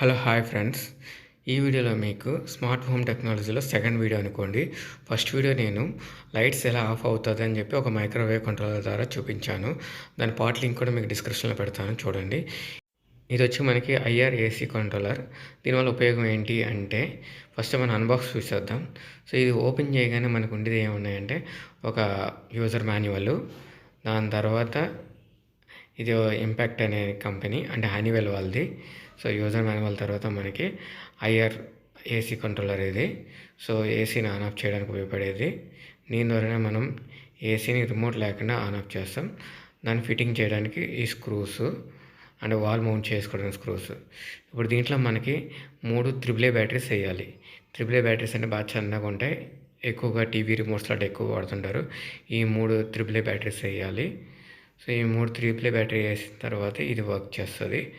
Hello hi friends. ఈ వీడియోలో మీకు స్మార్ట్ హోమ్ టెక్నాలజీలో సెకండ్ వీడియో అనుకోండి. ఫస్ట్ వీడియో నేను లైట్స్ ఎలా ఆఫ్ అవుతుంది అని చెప్పి ఒక మైక్రోవేవ్ కంట్రోలర్ ద్వారా చూపించాను. దాని పార్ట్ లింక్ కూడా మీకు డిస్క్రిప్షన్లో పెడతాను చూడండి. ఇది వచ్చి మనకి ఐఆర్ ఏసీ కంట్రోలర్. దీనివల్ల ఉపయోగం ఏంటి అంటే ఫస్ట్ మనం అన్బాక్స్ చూసేద్దాం. సో ఇది ఓపెన్ చేయగానే మనకు ఉండేది ఏమున్నాయంటే ఒక యూజర్ మాన్యువల్ దాని తర్వాత ఇది ఇంపాక్ట్ అనే కంపెనీ అంటే హనీవెల్ వాళ్ళది. సో యూజర్ మాన్యువల్ తర్వాత మనకి ఐఆర్ ఏసీ కంట్రోలర్ ఇది. సో ఏసీని ఆన్ ఆఫ్ చేయడానికి ఉపయోగపడేది. దీని ద్వారానే మనం ఏసీని రిమోట్ లేకుండా ఆన్ ఆఫ్ చేస్తాం. దాన్ని ఫిట్టింగ్ చేయడానికి ఈ స్క్రూస్ అండ్ వాల్ మౌంట్ చేసుకోవడానికి స్క్రూస్. ఇప్పుడు దీంట్లో మనకి మూడు త్రిబుల్ ఏ బ్యాటరీస్ వేయాలి. త్రిబుల్ ఏ బ్యాటరీస్ అంటే బాగా చల్లగా ఉంటాయి. ఎక్కువగా టీవీ రిమోట్స్ లాంటి ఎక్కువ వాడుతుంటారు. ఈ మూడు త్రిబుల్ ఏ బ్యాటరీస్ వేయాలి. సో ఈ మూడు త్రిబులే బ్యాటరీ వేసిన తర్వాత ఇది వర్క్ చేస్తుంది.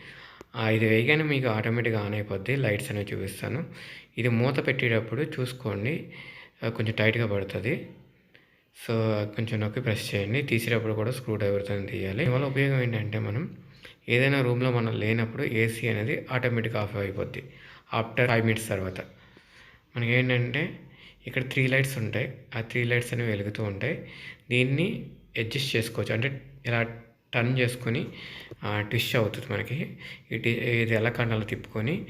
ఇది వేయగానే మీకు ఆటోమేటిక్గా ఆన్ అయిపోద్ది లైట్స్ అనేవి చూపిస్తాను. ఇది మూత పెట్టేటప్పుడు చూసుకోండి కొంచెం టైట్గా పడుతుంది. సో కొంచెం నొక్కి ప్రెస్ చేయండి తీసేటప్పుడు కూడా స్క్రూ డ్రైవర్తో తీయాలి. దీనివల్ల ఉపయోగం ఏంటంటే మనం ఏదైనా రూమ్లో మనం లేనప్పుడు ఏసీ అనేది ఆటోమేటిక్ ఆఫ్ అయిపోద్ది ఆఫ్టర్ ఫైవ్ మినిట్స్ తర్వాత. మనకి ఏంటంటే ఇక్కడ త్రీ లైట్స్ ఉంటాయి ఆ త్రీ లైట్స్ అనేవి వెలుగుతూ ఉంటాయి. దీన్ని అడ్జస్ట్ చేసుకోవచ్చు. అంటే ఇలా టర్న్ చేసుకొని ట్విస్ట్ అవుతుంది మనకి. ఇటు ఇది ఎలా కండాలో తిప్పుకొని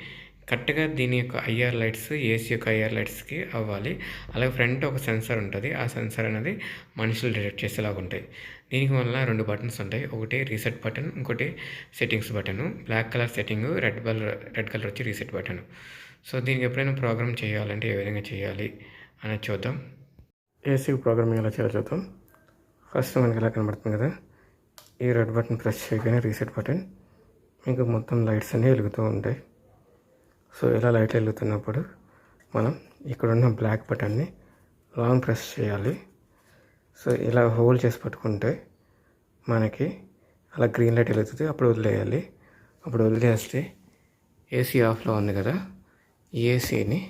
కరెక్ట్గా దీని యొక్క ఐఆర్ లైట్స్ ఏసీ యొక్క ఐఆర్ లైట్స్కి అవ్వాలి. అలాగే ఫ్రంట్ ఒక సెన్సర్ ఉంటుంది. ఆ సెన్సర్ అనేది మనుషులు డిటెక్ట్ చేసేలాగా ఉంటాయి. దీనికి వల్ల రెండు బటన్స్ ఉంటాయి. ఒకటి రీసెట్ బటన్ ఇంకోటి settings button. Black colour setting red colour red colour వచ్చి రీసెట్ బటన్. సో దీనికి ఎప్పుడైనా ప్రోగ్రామ్ చేయాలంటే ఏ విధంగా చేయాలి అనేది చూద్దాం. ఏసీ ప్రోగ్రామింగ్ ఎలా చేయాలో చూద్దాం. ఫస్ట్ మనకి ఎలా కనబడుతుంది కదా? ఈ రెడ్ బటన్ ప్రెస్ చేయగానే రీసెట్ బటన్ మీకు మొత్తం లైట్స్ అన్నీ వెలుగుతూ ఉంటాయి. సో ఇలా లైట్ వెలుగుతున్నప్పుడు మనం ఇక్కడున్న బ్లాక్ బటన్ని లాంగ్ ప్రెస్ చేయాలి. సో ఇలా హోల్డ్ చేసి పట్టుకుంటే మనకి అలా గ్రీన్ లైట్ వెలుగుతుంది. అప్పుడు వదిలేయాలి. అప్పుడు వదిలేస్తే ఏసీ ఆఫ్లో ఉంది కదా ఏసీని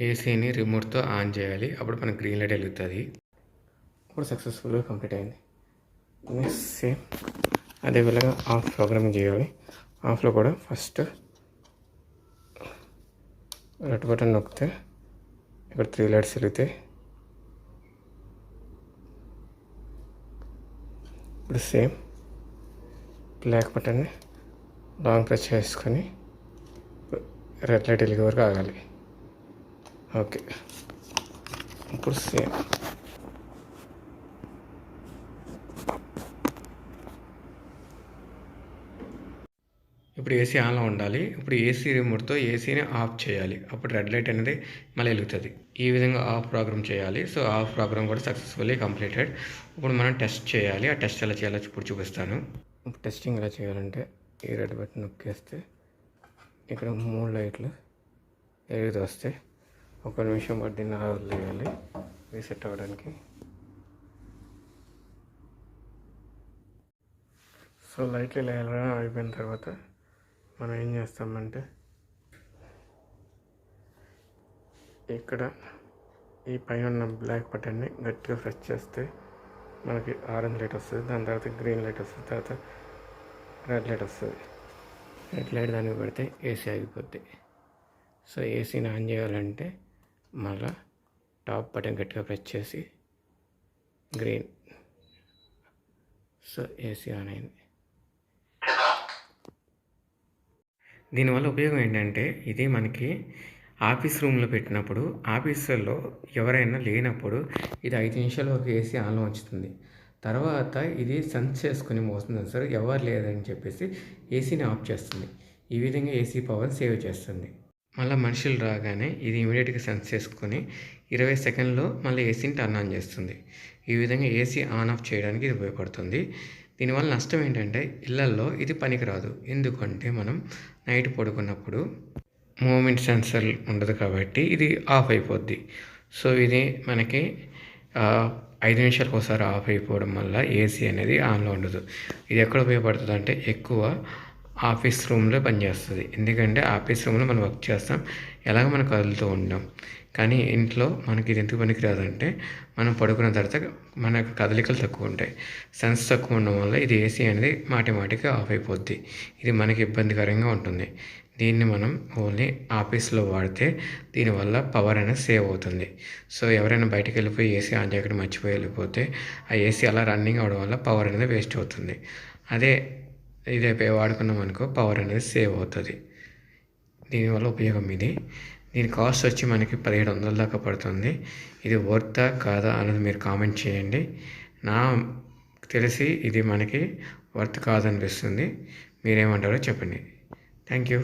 ఏసీని రిమోట్తో ఆన్ చేయాలి. అప్పుడు మనకి గ్రీన్ లైట్ వెలుగుతుంది. ఇప్పుడు సక్సెస్ఫుల్గా కంప్లీట్ అయింది. సేమ్ అదేవిధంగా ఆఫ్ ప్రోగ్రామింగ్ చేయాలి. ఆఫ్లో కూడా ఫస్ట్ రెడ్ బటన్ నొక్కితే ఇక్కడ త్రీ లైట్స్ వెలుగుతాయి ఇప్పుడు సేమ్ బ్లాక్ బటన్ని లాంగ్ ప్రెస్ చేసుకొని రెడ్ లైట్ వెలిగే వరకు ఆగాలి. ఓకే. ఇప్పుడు సేమ్ ఇప్పుడు ఏసీ ఆన్లో ఉండాలి. ఇప్పుడు ఏసీ రిమోట్తో ఏసీని ఆఫ్ చేయాలి. అప్పుడు రెడ్ లైట్ అనేది మళ్ళీ వెలుగుతుంది. ఈ విధంగా ఆఫ్ ప్రోగ్రామ్ చేయాలి. సో ఆఫ్ ప్రోగ్రామ్ కూడా సక్సెస్ఫుల్లీ కంప్లీటెడ్ ఇప్పుడు మనం టెస్ట్ చేయాలి. ఆ టెస్ట్ ఎలా చేయాలో ఇప్పుడు చూపిస్తాను. ఇప్పుడు టెస్టింగ్ ఎలా చేయాలంటే ఈ రెడ్ బటన్ నొక్కేస్తే ఇక్కడ మూడు లైట్లు ఎలుగుతూ వస్తాయి. ఒక నిమిషం పట్టిన వదిలేయాలి రీసెట్ అవ్వడానికి. సో లైట్లు ఇలా వెళ్ళడం అయిపోయిన తర్వాత మనం ఏం చేస్తామంటే ఇక్కడ ఈ పైన ఉన్న బ్లాక్ బటన్ని గట్టిగా ప్రెస్ చేస్తే మనకి ఆరెంజ్ లైట్ వస్తుంది. దాని తర్వాత గ్రీన్ లైట్ వస్తుంది. తర్వాత రెడ్ లైట్ వస్తుంది. రెడ్ లైట్ దానికి పెడితే ఏసీ ఆగిపోద్ది. సో ఏసీని ఆన్ చేయాలంటే మళ్ళా టాప్ బటన్ గట్టిగా ప్రెస్ చేసి గ్రీన్. సో ఏసీ ఆన్ అయింది. దీనివల్ల ఉపయోగం ఏంటంటే ఇది మనకి ఆఫీస్ రూమ్లో పెట్టినప్పుడు ఆఫీసుల్లో ఎవరైనా లేనప్పుడు ఇది ఐదు నిమిషాలు ఒక ఏసీ ఆన్లో ఉంచుతుంది. తర్వాత ఇది సెన్స్ చేసుకుని మోస్తుంది. సార్ ఎవరు లేదని చెప్పేసి ఏసీని ఆఫ్ చేస్తుంది. ఈ విధంగా ఏసీ పవర్ సేవ్ చేస్తుంది. మళ్ళీ మనుషులు రాగానే ఇది ఇమీడియట్గా సెన్స్ చేసుకొని ఇరవై సెకండ్లో మళ్ళీ ఏసీని టర్న్ ఆన్ చేస్తుంది. ఈ విధంగా ఏసీ ఆన్ ఆఫ్ చేయడానికి ఇది ఉపయోగపడుతుంది. దీనివల్ల నష్టం ఏంటంటే ఇళ్ళల్లో ఇది పనికిరాదు. ఎందుకంటే మనం నైట్ పడుకున్నప్పుడు మూమెంట్ సెన్సర్ ఉండదు కాబట్టి ఇది ఆఫ్ అయిపోద్ది. సో ఇది మనకి ఐదు నిమిషాలకు ఒకసారి ఆఫ్ అయిపోవడం వల్ల ఏసీ అనేది ఆన్లో ఉండదు. ఇది ఎక్కడ ఉపయోగపడుతుంది అంటే ఎక్కువ ఆఫీస్ రూమ్లో పనిచేస్తుంది ఎందుకంటే ఆఫీస్ రూమ్లో మనం వర్క్ చేస్తాం. ఎలాగ మనం కదులుతూ ఉంటాం కానీ ఇంట్లో మనకి ఇది ఎందుకు పనికిరాదంటే మనం పడుకున్న తర్వాత మనకు కదలికలు తక్కువ ఉంటాయి. సెన్స్ తక్కువ ఉండడం వల్ల ఇది ఏసీ అనేది మాటి మాటికి ఆఫ్ అయిపోద్ది. ఇది మనకి ఇబ్బందికరంగా ఉంటుంది. దీన్ని మనం ఓన్లీ ఆఫీస్లో వాడితే దీనివల్ల పవర్ అనేది సేవ్ అవుతుంది. సో ఎవరైనా బయటకు వెళ్ళిపోయి ఏసీ ఆన్ చేయకుండా మర్చిపోయి వెళ్ళిపోతే ఆ ఏసీ అలా రన్నింగ్ అవడం వల్ల పవర్ అనేది వేస్ట్ అవుతుంది. అదే ఇదైపోయి వాడుకున్నాం అనుకో పవర్ అనేది సేవ్ అవుతుంది. దీనివల్ల ఉపయోగం ఇది. దీని కాస్ట్ వచ్చి మనకి పదిహేడు వందల దాకా పడుతుంది. ఇది వర్తా కాదా అనేది మీరు కామెంట్ చేయండి. నా తెలిసి ఇది మనకి వర్త్ కాదనిపిస్తుంది. మీరేమంటారో చెప్పండి. Thank you